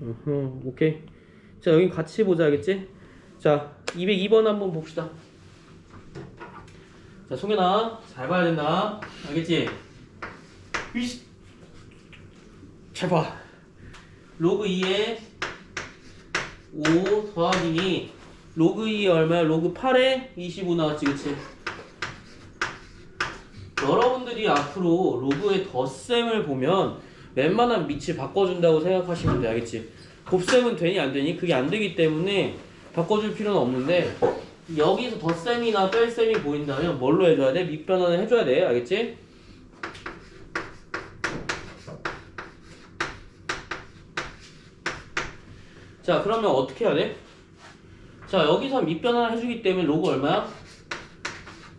2 어허, 오케이. 자, 여긴 같이 보자, 알겠지? 자, 202번 한번 봅시다. 자, 송현아, 잘 봐야 된다. 알겠지? 이씨. 잘 봐. 로그 2에 5 더하기 로그 2에 얼마야? 로그 8에 25 나왔지, 그치? 여러분들이 앞으로 로그의 덧셈을 보면 웬만한 밑을 바꿔준다고 생각하시면 돼 알겠지? 곱셈은 되니 안 되니? 그게 안 되기 때문에 바꿔줄 필요는 없는데 여기서 덧셈이나 뺄셈이 보인다면 뭘로 해줘야 돼? 밑변환을 해줘야 돼 알겠지? 자 그러면 어떻게 해야 돼? 자 여기서 밑변환을 해주기 때문에 로그 얼마야?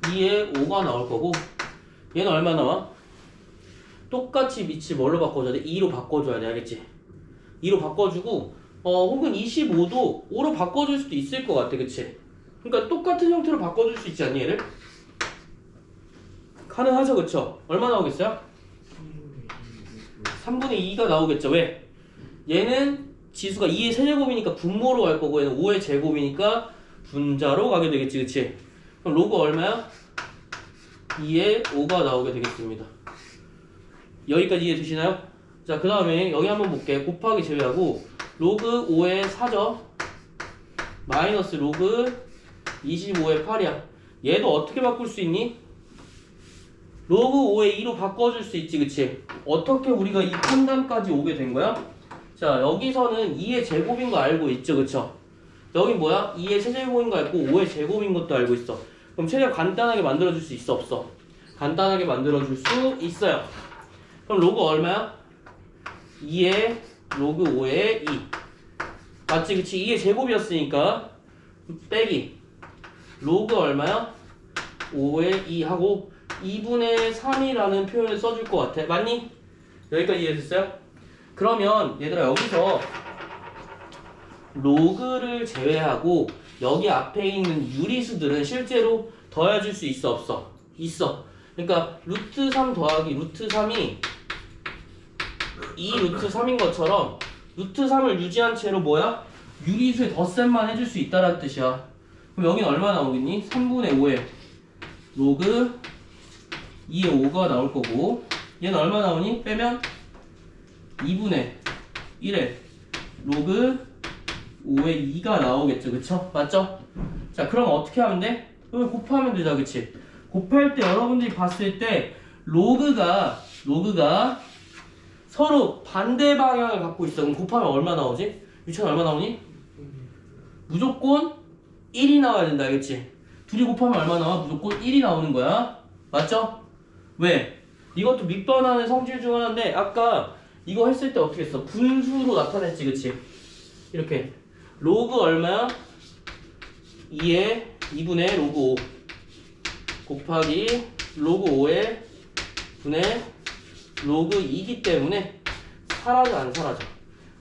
2에 5가 나올 거고 얘는 얼마 나와? 똑같이 밑을 뭘로 바꿔줘야 돼? 2로 바꿔줘야 돼 알겠지? 2로 바꿔주고 어 혹은 25도 5로 바꿔줄 수도 있을 것 같아 그치? 그러니까 똑같은 형태로 바꿔줄 수 있지 않니 얘를? 가능하죠 그쵸? 얼마 나오겠어요? 3분의 2가 나오겠죠 왜? 얘는 지수가 2의 세제곱이니까 분모로 갈 거고 얘는 5의 제곱이니까 분자로 가게 되겠지 그치? 그럼 로그 얼마야? 2에 5가 나오게 되겠습니다. 여기까지 이해 되시나요? 자, 그 다음에 여기 한번 볼게. 곱하기 제외하고 로그 5의 4죠. 마이너스 로그 25의 8이야. 얘도 어떻게 바꿀 수 있니? 로그 5의 2로 바꿔줄 수 있지, 그치? 어떻게 우리가 이 판단까지 오게 된 거야? 자, 여기서는 2의 제곱인 거 알고 있죠, 그쵸? 여기 뭐야? 2의 세제곱인 거 알고 5의 제곱인 것도 알고 있어. 그럼 최대한 간단하게 만들어줄 수 있어 없어? 간단하게 만들어줄 수 있어요. 그럼 로그 얼마야? 2의 로그 5의 2 맞지 그치? 2의 제곱이었으니까 빼기 로그 얼마야? 5의 2 하고 2분의 3이라는 표현을 써줄 것 같아 맞니? 여기까지 이해됐어요? 그러면 얘들아 여기서 로그를 제외하고 여기 앞에 있는 유리수들은 실제로 더해질 수 있어 없어? 있어. 그러니까 루트 3 더하기 루트 3이 2 루트 3인 것처럼 루트 3을 유지한 채로 뭐야? 유리수의 덧셈만 해줄 수 있다는 뜻이야. 그럼 여긴 얼마 나오겠니? 3분의 5에 로그 2의 5가 나올 거고 얘는 얼마 나오니? 빼면 2분의 1에 로그 5에 2가 나오겠죠 그쵸? 맞죠? 자 그럼 어떻게 하면 돼? 그럼 곱하면 되죠 그치? 곱할 때 여러분들이 봤을 때 로그가 로그가 서로 반대 방향을 갖고 있어 그럼 곱하면 얼마 나오지? 유찬 얼마 나오니? 무조건 1이 나와야 된다 알겠지? 둘이 곱하면 얼마 나와? 무조건 1이 나오는 거야 맞죠? 왜? 이것도 밑변환의 성질 중 하나인데 아까 이거 했을 때 어떻게 했어? 분수로 나타냈지 그치? 이렇게 로그 얼마야? 2에 2분의 로그 5 곱하기 로그 5의 분의 로그 2기 때문에 사라져 안 사라져?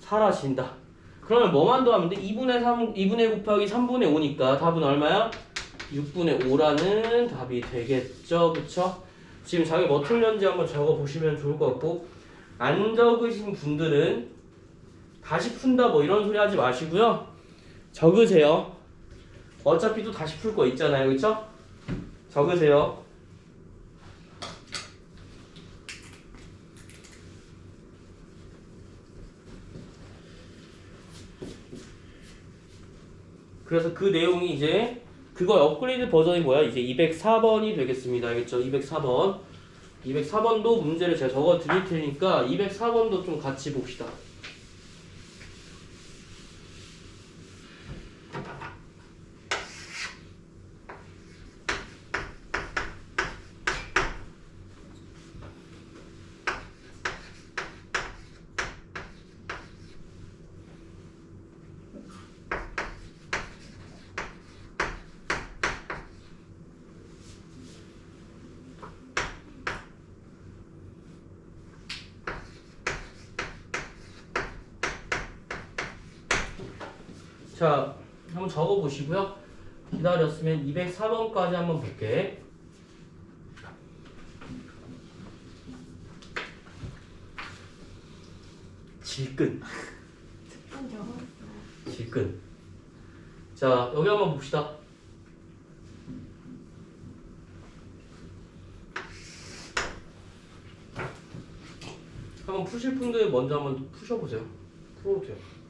사라진다. 그러면 뭐만 더하면 돼? 2분의 3, 2분의 곱하기 3분의 5니까 답은 얼마야? 6분의 5라는 답이 되겠죠. 그쵸? 지금 자기 뭐 틀렸는지 한번 적어 보시면 좋을 것 같고 안 적으신 분들은 다시 푼다 뭐 이런 소리 하지 마시고요. 적으세요. 어차피 또 다시 풀 거 있잖아요. 그쵸? 적으세요. 그래서 그 내용이 이제 그거 업그레이드 버전이 뭐야? 이제 204번이 되겠습니다. 알겠죠? 204번. 204번도 문제를 제가 적어 드릴 테니까 204번도 좀 같이 봅시다. 자, 한번 적어 보시고요. 기다렸으면 204번까지 한번 볼게. 질끈. 질끈. 자, 여기 한번 봅시다. 한번 푸실 분들 먼저 한번 푸셔보세요. 풀어도 돼요.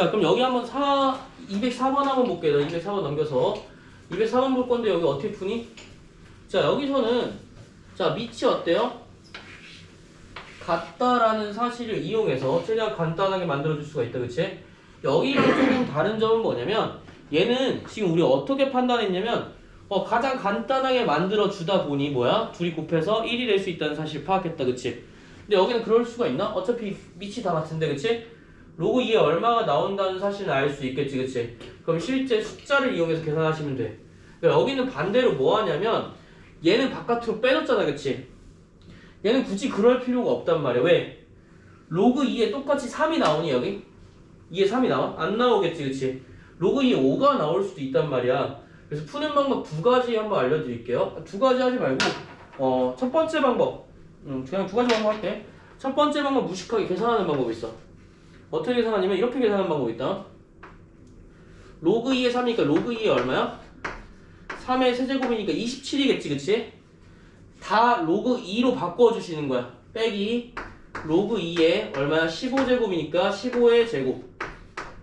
자, 그럼 여기 한번 4, 204번 한번 볼게요. 204번 넘겨서. 204번 볼 건데 여기 어떻게 푸니? 자, 여기서는 자, 밑이 어때요? 같다라는 사실을 이용해서 최대한 간단하게 만들어줄 수가 있다, 그치? 여기랑 조금 다른 점은 뭐냐면 얘는 지금 우리 어떻게 판단했냐면 어, 가장 간단하게 만들어 주다 보니 뭐야? 둘이 곱해서 1이 될 수 있다는 사실을 파악했다, 그치? 근데 여기는 그럴 수가 있나? 어차피 밑이 다 같은데, 그치? 로그 2에 얼마가 나온다는 사실을 알수 있겠지, 그치? 그럼 실제 숫자를 이용해서 계산하시면 돼. 그러니까 여기는 반대로 뭐 하냐면 얘는 바깥으로 빼줬잖아, 그치? 얘는 굳이 그럴 필요가 없단 말이야. 왜? 로그 2에 똑같이 3이 나오니 여기? 2에 3이 나와? 안 나오겠지, 그치? 로그 2에 5가 나올 수도 있단 말이야. 그래서 푸는 방법 두 가지 한번 알려드릴게요. 두 가지 하지 말고, 어, 첫 번째 방법. 음, 그냥 두 가지 방법 할게. 첫 번째 방법 무식하게 계산하는 방법이 있어. 어떻게 계산하냐면 이렇게 계산하는 방법이 있다. 로그 2에 3이니까 로그 2에 얼마야? 3의 세제곱이니까 27이겠지, 그치? 다 로그 2로 바꿔주시는 거야. 빼기 로그 2에 얼마야? 15제곱이니까 15의 제곱.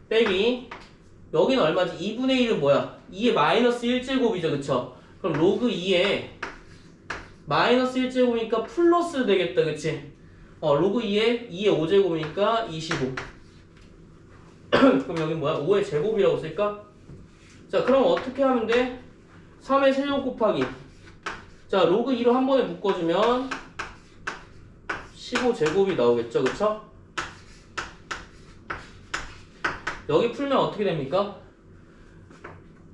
빼기 여기는 얼마지? 2분의 1은 뭐야? 2의 마이너스 1제곱이죠, 그쵸? 그럼 로그 2에 마이너스 1제곱이니까 플러스 되겠다, 그치? 어, 로그 2에 2의 5제곱이니까 25. 그럼 여기 뭐야? 5의 제곱이라고 쓸까? 자, 그럼 어떻게 하면 돼? 3의 세제곱 곱하기 자, 로그 2로 한 번에 묶어주면 15제곱이 나오겠죠, 그쵸? 여기 풀면 어떻게 됩니까?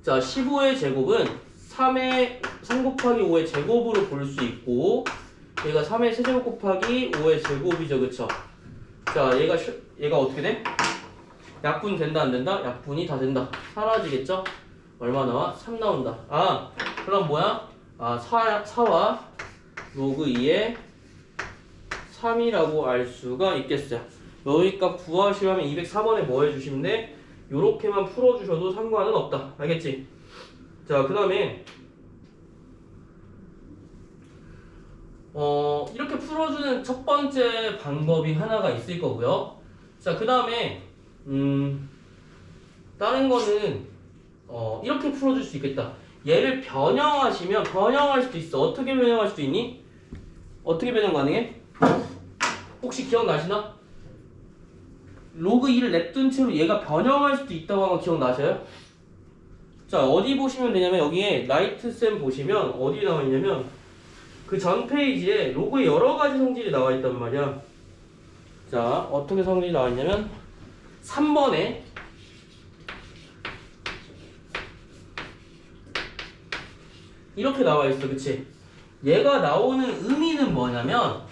자, 15의 제곱은 3의 3 곱하기 5의 제곱으로 볼 수 있고 얘가 3의 세제곱 곱하기 5의 제곱이죠, 그쵸? 자, 얘가 슈- 얘가 어떻게 돼? 약분 된다 안 된다? 약분이 다 된다. 사라지겠죠? 얼마 나와? 3 나온다. 아, 그럼 뭐야? 아, 4, 4와 로그 2의 3이라고 알 수가 있겠어요. 여기값 구하시려면 204번에 뭐 해주시면 돼? 요렇게만 풀어주셔도 상관은 없다. 알겠지? 자, 그 다음에 어, 이렇게 풀어주는 첫 번째 방법이 하나가 있을 거고요. 자, 그 다음에 음, 다른 거는 어, 이렇게 풀어줄 수 있겠다. 얘를 변형하시면 변형할 수도 있어. 어떻게 변형할 수도 있니? 어떻게 변형 가능해? 혹시 기억나시나? 로그 2를 냅둔 채로 얘가 변형할 수도 있다고 한 거 기억나셔요? 자 어디 보시면 되냐면 여기에 라이트쌤 보시면 어디 나와 있냐면 그 전 페이지에 로그의 여러 가지 성질이 나와 있단 말이야. 자 어떻게 성질이 나와 있냐면 3번에 이렇게 나와 있어, 그치? 얘가 나오는 의미는 뭐냐면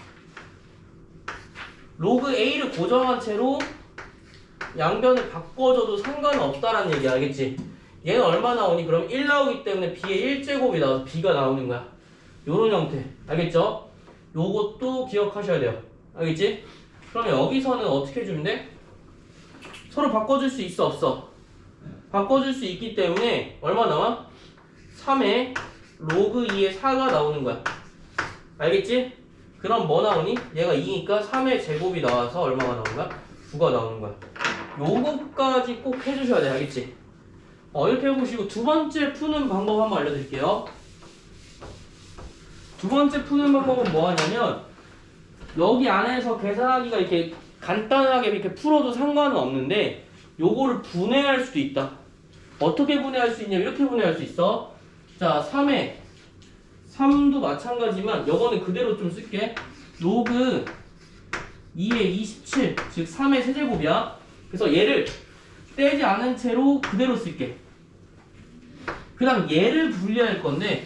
로그 A를 고정한 채로 양변을 바꿔줘도 상관없다라는 얘기 알겠지? 얘는 얼마 나오니? 그럼 1 나오기 때문에 B의 1제곱이 나와서 B가 나오는 거야. 요런 형태. 알겠죠? 요것도 기억하셔야 돼요. 알겠지? 그럼 여기서는 어떻게 해주면 돼? 서로 바꿔줄 수 있어, 없어? 바꿔줄 수 있기 때문에 얼마 나와? 3에 로그 2의 4가 나오는 거야. 알겠지? 그럼 뭐 나오니? 얘가 2니까 3의 제곱이 나와서 얼마가 나오는 거야? 9가 나오는 거야. 요거까지 꼭 해주셔야 돼. 알겠지? 어, 이렇게 해보시고 두 번째 푸는 방법 한번 알려드릴게요. 두 번째 푸는 방법은 뭐 하냐면 여기 안에서 계산하기가 이렇게 간단하게 이렇게 풀어도 상관은 없는데 요거를 분해할 수도 있다. 어떻게 분해할 수 있냐? 이렇게 분해할 수 있어. 자, 3에 3도 마찬가지지만 요거는 그대로 좀 쓸게. 로그 2의 27, 즉 3의 세제곱이야. 그래서 얘를 떼지 않은 채로 그대로 쓸게. 그 다음 얘를 분리할 건데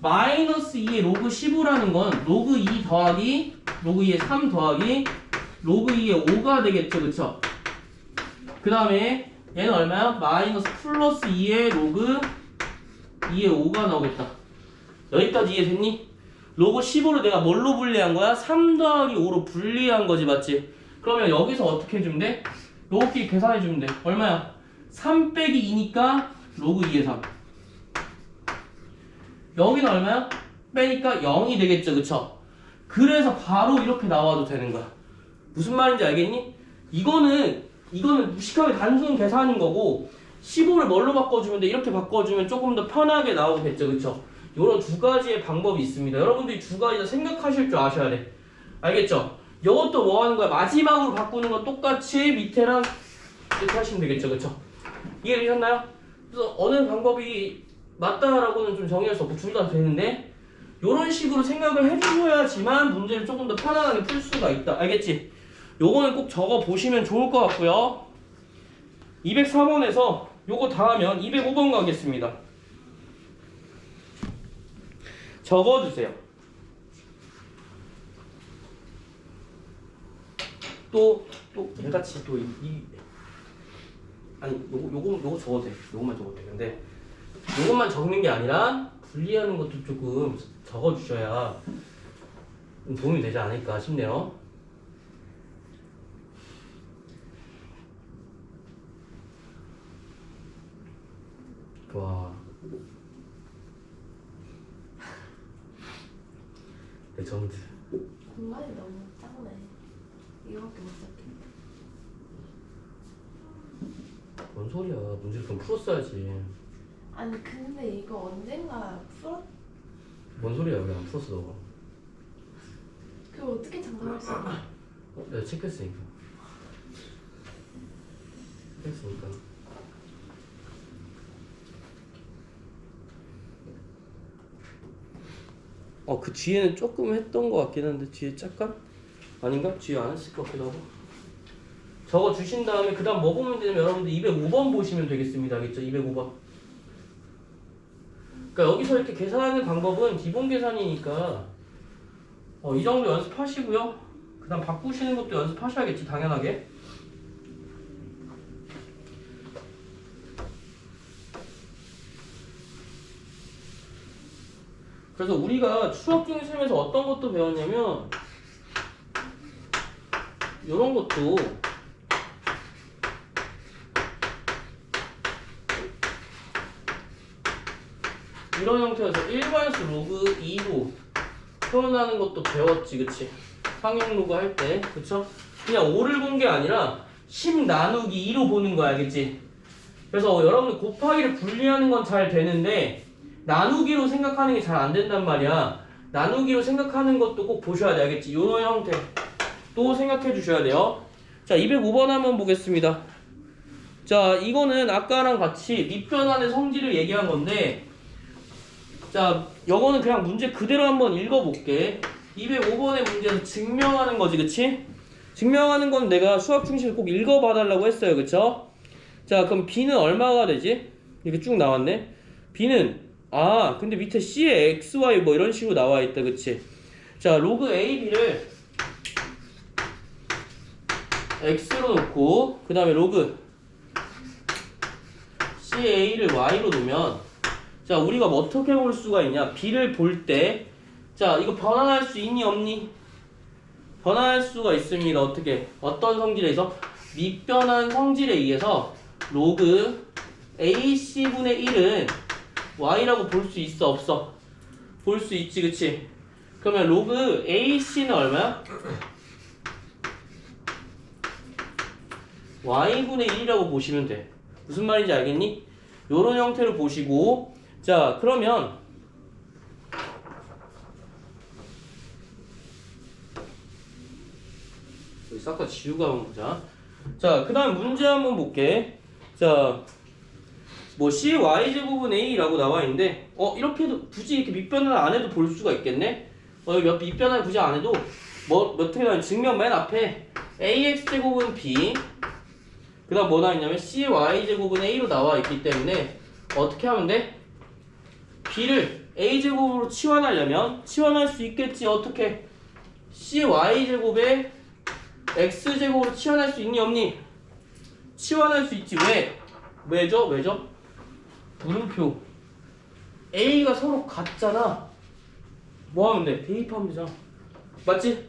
마이너스 2의 로그 15라는 건 로그 2 더하기 로그 2의 3 더하기 로그 2의 5가 되겠죠 그쵸? 그 다음에 얘는 얼마야? 마이너스 플러스 2의 로그 2의 5가 나오겠다 여기까지 이해됐니? 로그 15를 내가 뭘로 분리한 거야? 3 더하기 5로 분리한 거지 맞지? 그러면 여기서 어떻게 해주면 돼? 로그끼리 계산해 주면 돼 얼마야? 3 빼기 2니까 로그 2의 3 여기는 얼마야? 빼니까 0이 되겠죠 그쵸? 그래서 바로 이렇게 나와도 되는 거야 무슨 말인지 알겠니? 이거는 이거는 무식하게 단순 계산인 거고 15를 뭘로 바꿔주면 돼? 이렇게 바꿔주면 조금 더 편하게 나오겠죠 그쵸? 이런 두 가지의 방법이 있습니다 여러분들이 두 가지 다 생각하실 줄 아셔야 돼 알겠죠? 이것도 뭐 하는 거야? 마지막으로 바꾸는 건 똑같이 밑에랑 이렇게 하시면 되겠죠 그쵸? 이해되셨나요? 그래서 어느 방법이 맞다라고는 좀 정의할 수 없고 둘 다 되는데 이런 식으로 생각을 해주셔야지만 문제를 조금 더 편안하게 풀 수가 있다. 알겠지? 요거는 꼭 적어 보시면 좋을 것 같고요. 204번에서 요거 다 하면 205번 가겠습니다. 적어주세요. 또, 또, 개같이 또, 이, 이, 아니, 요거, 요거, 요거 적어도 돼. 요거만 적어도 돼. 근데, 요것만 적는 게 아니라, 분리하는 것도 조금 적어주셔야 도움이 되지 않을까 싶네요. 와. 레전드. 공간이 너무 작네. 이거밖에 못 잡겠네. 뭔 소리야. 문제를 좀 풀었어야지. 아니 근데 이거 언젠가 풀었. 뭔 소리야. 왜 안 풀었어, 너가. 그거 어떻게 장담할 수 있나? 어, 내가 체크했으니까. 체크했으니까. 어, 그 뒤에는 조금 했던 것 같긴 한데, 뒤에 잠깐? 아닌가? 뒤에 안 했을 것 같기도 하고. 적어 주신 다음에, 그 다음 뭐 보면 되냐면, 여러분들 205번 보시면 되겠습니다. 알겠죠? 205번. 그러니까 여기서 이렇게 계산하는 방법은 기본 계산이니까, 어, 이 정도 연습하시고요. 그 다음 바꾸시는 것도 연습하셔야겠지, 당연하게. 그래서 우리가 수학 중심에서 어떤 것도 배웠냐면, 이런 것도 이런 형태에서 일반수 로그 2로 표현하는 것도 배웠지, 그치? 상용 로그 할 때, 그쵸? 그냥 5를 본 게 아니라 10 나누기 2로 보는 거야, 알겠지? 그래서 여러분들 곱하기를 분리하는 건 잘 되는데 나누기로 생각하는 게 잘 안 된단 말이야. 나누기로 생각하는 것도 꼭 보셔야 돼, 알겠지? 요런 형태 또 생각해 주셔야 돼요. 자, 205번 한번 보겠습니다. 자, 이거는 아까랑 같이 밑변환의 성질을 얘기한 건데 자, 요거는 그냥 문제 그대로 한번 읽어볼게. 205번의 문제에서 증명하는 거지, 그치? 증명하는 건 내가 수학 중심에 꼭 읽어봐달라고 했어요, 그쵸? 자, 그럼 B는 얼마가 되지? 이렇게 쭉 나왔네. B는, 아, 근데 밑에 C에 X, Y 뭐 이런 식으로 나와 있다, 그치? 자, 로그 A, B를 X로 놓고, 그 다음에 로그 CA를 Y로 놓으면, 자, 우리가 뭐 어떻게 볼 수가 있냐? B를 볼 때, 자, 이거 변환할 수 있니, 없니? 변환할 수가 있습니다. 어떻게? 어떤 성질에 의해서? 밑변환 성질에 의해서 로그 AC분의 1은 Y라고 볼 수 있어, 없어? 볼 수 있지, 그치? 그러면 로그 AC는 얼마야? Y분의 1이라고 보시면 돼. 무슨 말인지 알겠니? 요런 형태로 보시고, 자, 그러면 여기 싹 다 지우고 한번 보자. 자, 그 다음 문제 한번 볼게. 자, 뭐 CY 제곱은 A라고 나와 있는데, 어, 이렇게 해도 굳이 이렇게 밑변을 안 해도 볼 수가 있겠네? 어, 옆 밑변을 굳이 안 해도, 뭐, 어떻게 나와 증명 맨 앞에 AX 제곱은 B, 그 다음 뭐 나와 있냐면 CY 제곱은 A로 나와 있기 때문에, 어떻게 하면 돼? B를 A 제곱으로 치환하려면, 치환할 수 있겠지, 어떻게? CY 제곱에 x 제곱으로 치환할 수 있니 없니? 치환할 수 있지 왜? 왜죠? 왜죠? 물음표 A가 서로 같잖아 뭐 하면 돼? 대입하면 되잖아. 맞지?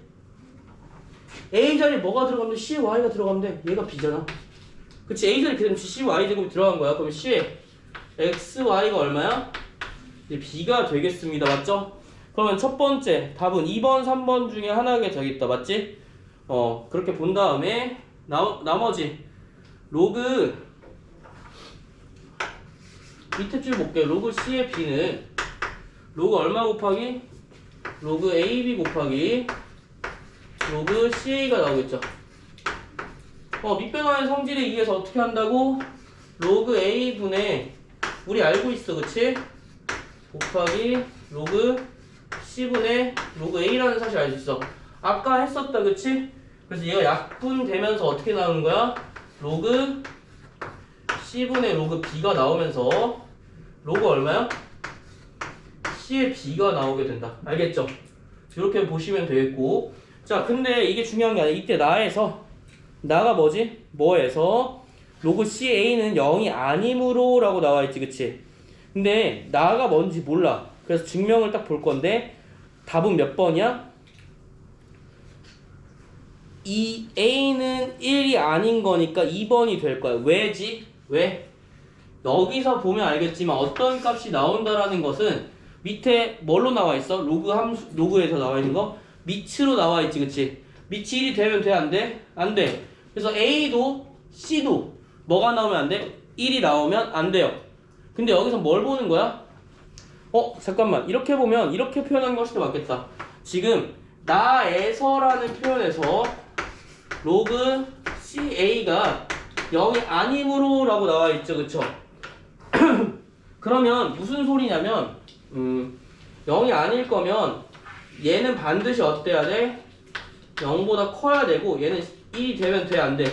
A 자리에 뭐가 들어가면 돼? C에 Y가 들어가면 돼. 얘가 B잖아. 그치? A 자리에 그럼 C, Y 제곱이 들어간 거야. 그럼 C에 X, Y가 얼마야? 이제 B가 되겠습니다. 맞죠? 그러면 첫 번째 답은 2번, 3번 중에 하나가 되겠다. 맞지? 어, 그렇게 본 다음에 나, 나머지 로그 밑에 줄 볼게요. 로그 C의 B는 로그 얼마 곱하기? 로그 AB 곱하기 로그 CA가 나오겠죠. 어, 밑변화의 성질에 의해서 어떻게 한다고? 로그 A분의 우리 알고 있어, 그치? 곱하기 로그 C분의 로그 A라는 사실 알 수 있어. 아까 했었다, 그치? 그래서 얘가 약분되면서 어떻게 나오는 거야? 로그 C분의 로그 B가 나오면서 로그 얼마야? C의 B가 나오게 된다. 알겠죠? 이렇게 보시면 되겠고 자 근데 이게 중요한 게 아니라 이때 나에서 나가 뭐지? 뭐에서 로그 CA는 0이 아니므로 라고 나와 있지 그치? 근데 나가 뭔지 몰라 그래서 증명을 딱 볼 건데 답은 몇 번이야? 이 A는 1이 아닌 거니까 2번이 될 거야 왜지? 왜? 여기서 보면 알겠지만 어떤 값이 나온다라는 것은 밑에 뭘로 나와 있어? 로그 함수 로그에서 나와 있는 거 밑으로 나와 있지, 그치? 밑이 1이 되면 돼, 안 돼? 안 돼. 그래서 A도 C도 뭐가 나오면 안 돼? 1이 나오면 안 돼요. 근데 여기서 뭘 보는 거야? 어, 잠깐만. 이렇게 보면 이렇게 표현한 것이 더 맞겠다. 지금 나에서라는 표현에서 로그 CA가 0이 아니므로 라고 나와 있죠, 그쵸? 그러면 무슨 소리냐면 음, 0이 아닐 거면 얘는 반드시 어때야 돼? 0보다 커야 되고 얘는 1이 되면 돼 안 돼?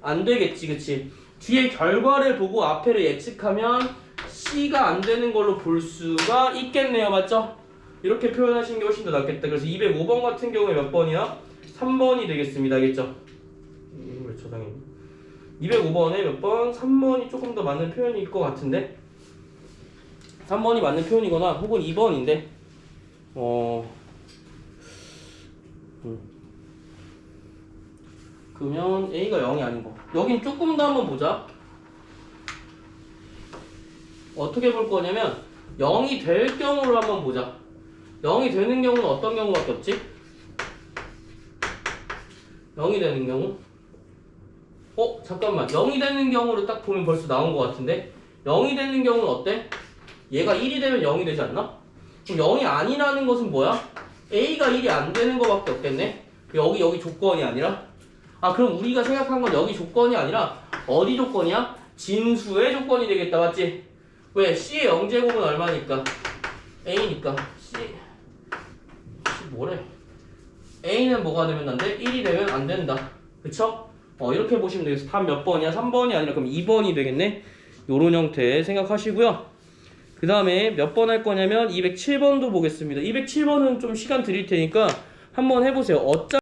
안 되겠지 그치? 뒤에 결과를 보고 앞에를 예측하면 C가 안 되는 걸로 볼 수가 있겠네요 맞죠? 이렇게 표현하시는 게 훨씬 더 낫겠다 그래서 205번 같은 경우에 몇 번이야? 3번이 되겠습니다 알겠죠? 이거 왜 저장했니? 205번에 몇 번? 3번이 조금 더 맞는 표현일 것 같은데 3번이 맞는 표현이거나 혹은 2번인데 어 음. 그러면 A가 0이 아닌 거 여긴 조금 더 한번 보자 어떻게 볼 거냐면 0이 될 경우를 한번 보자 0이 되는 경우는 어떤 경우밖에 없지? 0이 되는 경우 어? 잠깐만 0이 되는 경우를 딱 보면 벌써 나온 것 같은데 0이 되는 경우는 어때? 얘가 1이 되면 0이 되지 않나? 그럼 0이 아니라는 것은 뭐야? A가 1이 안 되는 것밖에 없겠네? 여기 여기 조건이 아니라? 아 그럼 우리가 생각한 건 여기 조건이 아니라 어디 조건이야? 진수의 조건이 되겠다 맞지? 왜? C의 0제곱은 얼마니까? A니까 C C 뭐래? A는 뭐가 되면 안 돼? 1이 되면 안 된다 그쵸? 어 이렇게 보시면 되겠어 답 몇 번이야? 3번이 아니라 그럼 2번이 되겠네? 요런 형태 생각하시고요 그 다음에 몇 번 할 거냐면 207번도 보겠습니다. 207번은 좀 시간 드릴 테니까 한번 해보세요. 어짜